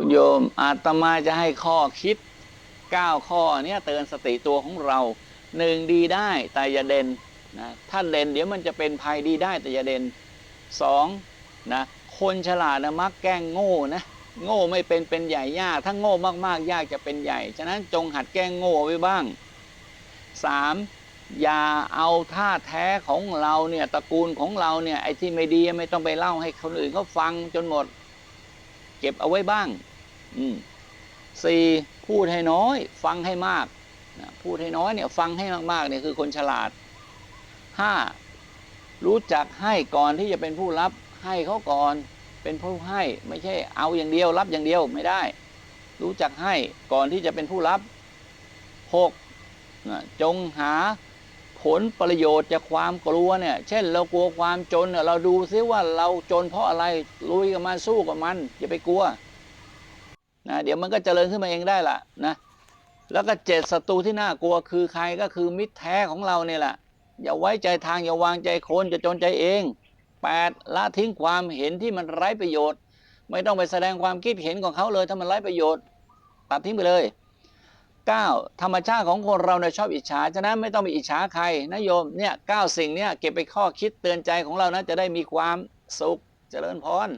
คุณโยมอาตมาจะให้ข้อคิด 9 ข้อเนี้ยเตือนสติตัวของเราหนึ่งดีได้แต่อย่าเด่นนะถ้าเด่นเดี๋ยวมันจะเป็นภัยดีได้แต่อย่าเด่นสองนะคนฉลาดนะมักแกล้งโง่นะโง่ไม่เป็นเป็นใหญ่ยากถ้าโง่มากๆ ยากจะเป็นใหญ่ ฉะนั้นจงหัดแกล้งโง่ไว้บ้างสามอย่าเอาท่าแท้ของเราเนี่ยตระกูลของเราเนี่ยไอ้ที่ไม่ดีไม่ต้องไปเล่าให้คนอื่นเขาฟังจนหมด เก็บเอาไว้บ้าง สี่พูดให้น้อย ฟังให้มากนะพูดให้น้อยเนี่ยฟังให้มากๆเนี่ยคือคนฉลาดห้ารู้จักให้ก่อนที่จะเป็นผู้รับให้เขาก่อนเป็นผู้ให้ไม่ใช่เอาอย่างเดียวรับอย่างเดียวไม่ได้ รู้จักให้ก่อนที่จะเป็นผู้รับหกนะจงหาผลประโยชน์จากความกลัวเนี่ย เช่นเรากลัวความจนเนี่ยเราดูซิว่าเราจนเพราะอะไรลุยกับมันสู้กับมันอย่าไปกลัว นะเดี๋ยวมันก็เจริญขึ้นมาเองได้ล่ะนะแล้วก็เจ็ดศัตรูที่น่ากลัวคือใครก็คือมิตรแท้ของเราเนี่ยแหละอย่าไว้ใจทางอย่าวางใจคนจะจนใจเองแปดละทิ้งความเห็นที่มันไร้ประโยชน์ ไม่ต้องไปแสดงความคิดเห็นของเขาเลยถ้ามันไร้ประโยชน์ตัดทิ้งไปเลยเก้าธรรมชาติของคนเราเนี่ยชอบอิจฉาฉะนั้นไม่ต้องไปอิจฉาใครนะโยมเนี่ยเก้าสิ่งเนี่ยเก็บไปข้อคิดเตือนใจของเรานะจะได้มีความสุขเจริญพร